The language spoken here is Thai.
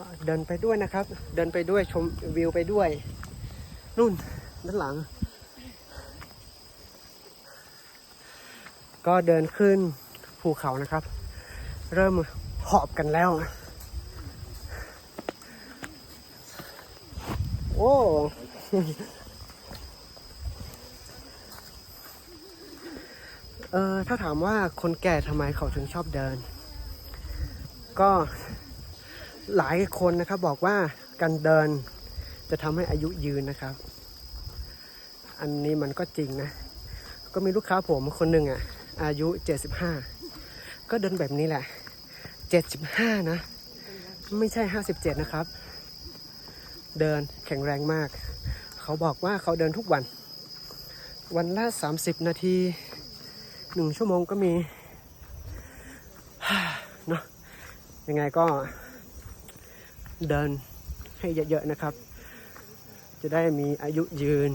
็เดินไปด้วยนะครับ เดินไปด้วยชมวิวไปด้วย นู่นด้านหลัง ก็เดินขึ้นภูเขานะครับ เริ่มหอบกันแล้ว โอ้เออถ้าถามว่าคนแก่ทำไมเขาถึงชอบเดิน ก็ หลายคนนะครับบอกว่าการเดินจะทำให้อายุยืนนะครับ อันนี้มันก็จริงนะ ก็มีลูกค้าผมคนหนึ่งอะ อายุ 75 ก็เดินแบบนี้แหละ 75 นะ ไม่ใช่ 57 นะครับ เดินแข็งแรงมาก เขาบอกว่าเขาเดินทุกวัน วันละ 30 นาทีหนึ่งชั่วโมงก็มีเนาะยังไงก็ เดินให้เยอะๆนะครับ จะได้มีอายุยืน